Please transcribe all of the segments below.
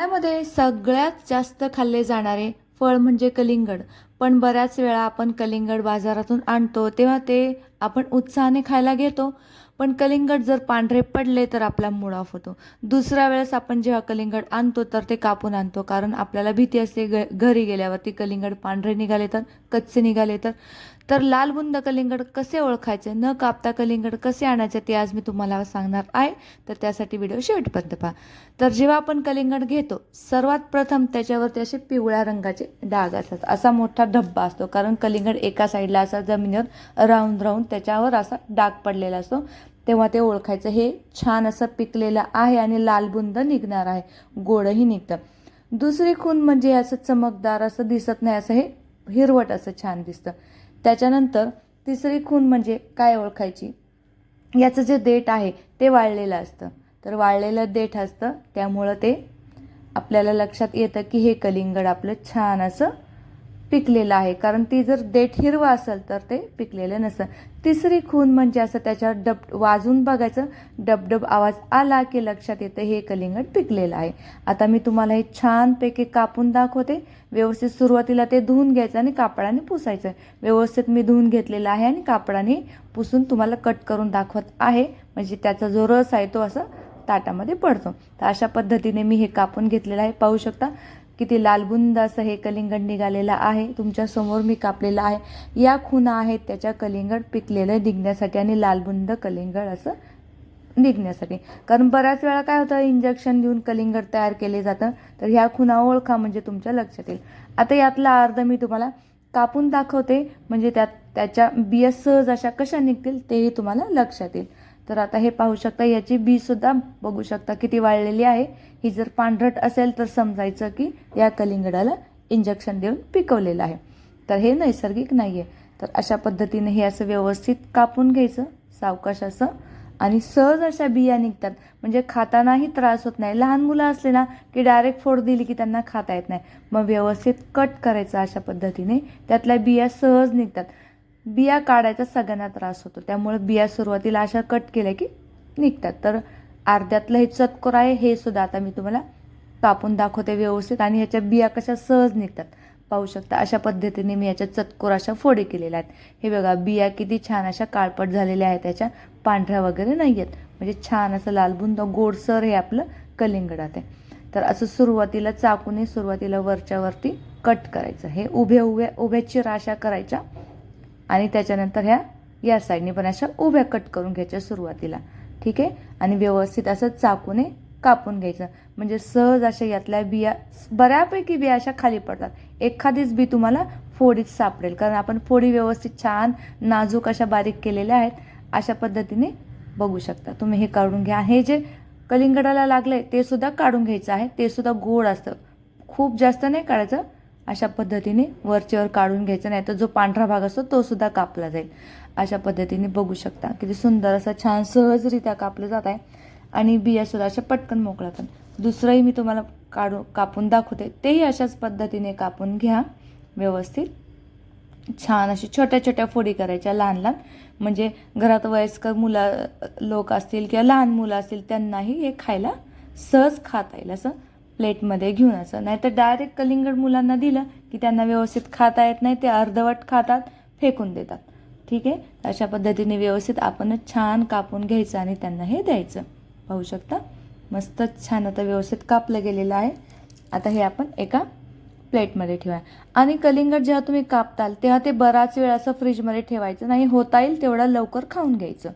त्यामध्ये सगळ्यात जास्त खाल्ले जाणारे फळ म्हणजे कलिंगड. पण बऱ्याच वेळा आपण कलिंगड बाजारातून आणतो तेव्हा ते आपण उत्साहाने खायला घेतो. पण कलिंगड जर पांढरे पडले तर आपला मूड ऑफ होतो. दुसऱ्या वेळेस आपण जेव्हा कलिंगड आणतो तर ते कापून आणतो. कारण आपल्याला भीती असते ग घरी गेल्यावरती कलिंगड पांढरे निघाले तर कच्चे निघाले तर? तर लाल बुंद कलिंगड कसे ओळखायचे? न कापता कलिंगड कसे आणायचे ते आज मी तुम्हाला सांगणार आहे. तर त्यासाठी व्हिडिओ शेवटपर्यंत पहा. तर जेव्हा आपण कलिंगड घेतो सर्वात प्रथम त्याच्यावरती असे पिवळ्या रंगाचे डाग असतात. असा मोठा धब्बा असतो कारण कलिंगड एका साईडला असा जमिनीवर राहून राहून त्याच्यावर असा डाग पडलेला असतो. तेव्हा ते ओळखायचं हे छान असं पिकलेलं आहे आणि लालबुंद निघणार आहे. गोडही निघतं. दुसरी खून म्हणजे असं चमकदार असं दिसत नाही असं हे हिरवट असं छान दिसतं. त्याच्यानंतर तिसरी खून म्हणजे काय ओळखायची? याचं जे देठ आहे ते वाळलेलं असतं. तर वाळलेलं देठ असतं त्यामुळं ते आपल्याला लक्षात येतं की हे कलिंगड आपलं छान असं पिकलेलं आहे. कारण ती जर देठ हिरवं असेल तर ते पिकलेलं नसतं तिसरी खून म्हणजे असं त्याच्यावर डब वाजून बघायचं. डबडब आवाज आला की लक्षात येतं हे कलिंगड पिकलेलं आहे. आता मी तुम्हाला हे छानपैकी कापून दाखवते. व्यवस्थित सुरुवातीला ते धुवून घ्यायचं आणि कापडाने पुसायचं. व्यवस्थित मी धुवून घेतलेलं आहे आणि कापडाने पुसून तुम्हाला कट करून दाखवत आहे. म्हणजे त्याचा जो रस आहे तो असं ताटामध्ये पडतो. तर अशा पद्धतीने मी हे कापून घेतलेलं आहे. पाहू शकता किती लालबुंद असं हे कलिंगड निघालेलं आहे. तुमच्यासमोर मी कापलेलं आहे. या खुणा आहेत त्याच्या कलिंगड पिकलेलं निघण्यासाठी आणि लालबुंद कलिंगड असं निघण्यासाठी. कारण बऱ्याच वेळा काय होतं इंजेक्शन देऊन कलिंगड तयार केले जातं. तर ह्या खुणा ओळखा म्हणजे तुमच्या लक्षात येईल. आता यातला अर्ध मी तुम्हाला कापून दाखवते. म्हणजे त्यात त्याच्या बिया सहज अशा कशा निघतील तेही तुम्हाला लक्षात येईल. तर आता हे पाहू शकता याची बी सुद्धा बघू शकता किती वाळलेली आहे. ही जर पांढरट असेल तर समजायचं की या कलिंगडाला इंजेक्शन देऊन पिकवलेलं आहे. तर हे नैसर्गिक नाही आहे तर अशा पद्धतीने हे असं व्यवस्थित कापून घ्यायचं सावकाश असं आणि सहज अशा बिया निघतात. म्हणजे खातानाही त्रास होत नाही. लहान मुलं असले ना की डायरेक्ट फोड दिली की त्यांना खाता येत नाही. मग व्यवस्थित कट करायचं अशा पद्धतीने त्यातल्या बिया सहज निघतात. बिया काढायचा सगळ्यांना त्रास होतो. त्यामुळे बिया सुरुवातीला अशा कट केल्या की निघतात. तर अर्ध्यातलं हे चतकोर आहे हे सुद्धा आता मी तुम्हाला कापून दाखवते व्यवस्थित आणि ह्याच्या बिया कशा सहज निघतात. पाहू शकता अशा पद्धतीने मी याच्या चतकोर अशा फोडी केलेल्या आहेत. हे बघा बिया किती छान अशा काळपट झालेल्या आहेत. त्याच्या पांढऱ्या वगैरे नाही आहेत. म्हणजे छान असं लालबुंद गोडसर हे आपलं कलिंगडात आहे. तर असं सुरुवातीला चाकूने सुरुवातीला वरच्यावरती कट करायचं. हे उभ्या उभ्या उभ्याची राशा करायच्या आणि त्याच्यानंतर ह्या या साईडने पण अशा उभ्या कट करून घ्यायच्या सुरुवातीला. ठीक आहे? आणि व्यवस्थित असं चाकूने कापून घ्यायचं. म्हणजे सहज अशा यातल्या बिया बऱ्यापैकी बिया अशा खाली पडतात. एखादीच बी तुम्हाला फोडीत सापडेल. कारण आपण फोडी व्यवस्थित छान नाजूक अशा बारीक केलेल्या आहेत अशा पद्धतीने बघू शकता. तुम्ही हे काढून घ्या. हे जे कलिंगडाला लागले ते सुद्धा काढून घ्यायचं आहे. ते सुद्धा गोड असतं. खूप जास्त नाही काढायचं. अशा पद्धतीने वरचेवर काढून घ्यायचं नाही तर जो पांढरा भाग असतो तो सुद्धा कापला जाईल. अशा पद्धतीने बघू शकता. किती सुंदर असं छान सहजरित्या कापलं जात आहे. आणि बियासुद्धा अशा पटकन मोकळतात दुसरंही मी तुम्हाला काढू कापून दाखवते. तेही अशाच पद्धतीने कापून घ्या. व्यवस्थित. छान अशी छोट्या छोट्या फोडी करायच्या लहान लहान. म्हणजे घरात वयस्कर मुलं लोक असतील किंवा लहान मुलं असतील त्यांनाही हे खायला सहज खाता येईल असं प्लेटमध्ये घेऊन असं. नाही तर डायरेक्ट कलिंगड मुलांना दिलं की त्यांना व्यवस्थित खाता येत नाही ते अर्धवट खातात फेकून देतात. ठीक आहे? अशा पद्धतीने व्यवस्थित आपणच छान कापून घ्यायचं आणि त्यांना हे द्यायचं. पाहू शकता? मस्तच छान आता व्यवस्थित कापलं गेलेलं आहे. आता हे आपण एका प्लेटमध्ये ठेवा आणि कलिंगड जेव्हा तुम्ही कापताल तेव्हा ते बराच वेळ असं फ्रीजमध्ये ठेवायचं नाही. होता येईल तेवढा लवकर खाऊन घ्यायचं.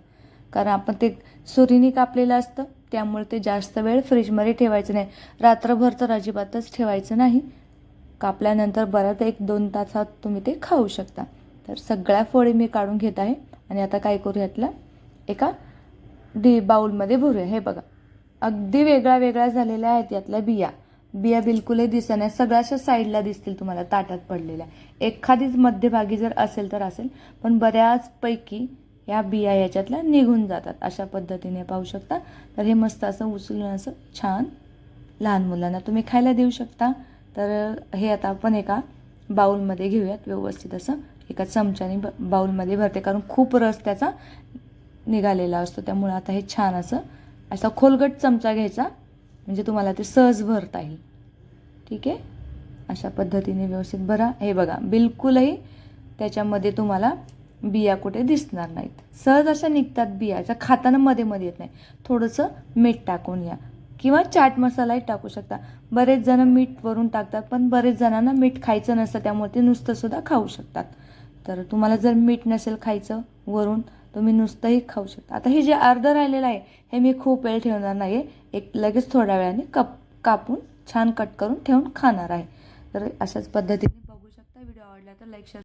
कारण आपण ते सुरीने कापलेलं असतं. त्यामुळे ते जास्त वेळ फ्रीजमध्ये ठेवायचं नाही. रात्रभर तर अजिबातच ठेवायचं नाही. कापल्यानंतर बऱ्याच एक दोन तासात तुम्ही ते खाऊ शकता. तर सगळ्या फोडी मी काढून घेत आहे. आणि आता काय करू यातला एका डी बाऊलमध्ये भरूया. हे बघा. अगदी वेगळ्या वेगळ्या झालेल्या आहेत यातल्या बिया. बिया बिलकुलही दिसत नाही सगळ्याशा साईडला दिसतील तुम्हाला ताटात पडलेल्या. एखादीच मध्यभागी जर असेल तर असेल. पण बऱ्याचपैकी या बिया याच्यातल्या निघून जातात. अशा पद्धतीने पाहू शकता. तर हे मस्त असं उचलून असं छान लहान मुलांना तुम्ही खायला देऊ शकता. तर हे आता आपण एका बाऊलमध्ये घेऊयात. व्यवस्थित असं एका चमच्याने ब बाऊलमध्ये भरते. कारण खूप रस त्याचा निघालेला असतो. त्यामुळे आता हे छान असं असा खोलगट चमचा घ्यायचा. म्हणजे तुम्हाला ते सहज भरता येईल. ठीक आहे? अशा पद्धतीने व्यवस्थित भरा. हे बघा बिलकुलही त्याच्यामध्ये तुम्हाला बिया कुठे दिसणार नाहीत. सहज अशा निघतात बिया ज्या खाताना मध्ये मध्ये येत नाही थोडंसं मीठ टाकून या. किंवा चाट मसालाही टाकू शकता. बरेच जण मीठ वरून टाकतात पण बरेच जणांना मीठ खायचं नसतं त्यामुळे ते नुसतंसुद्धा खाऊ शकतात. तर तुम्हाला जर मीठ नसेल खायचं वरून तुम्ही नुसतंही खाऊ शकता. आता हे जे अर्धं राहिलेलं आहे हे मी खूप वेळ ठेवणार नाही आहे एक लगेच थोड्या वेळाने कप कापून छान कट करून ठेवून खाणार आहे. तर अशाच पद्धतीने बघू शकता. व्हिडिओ आवडला तर लाईक शेअर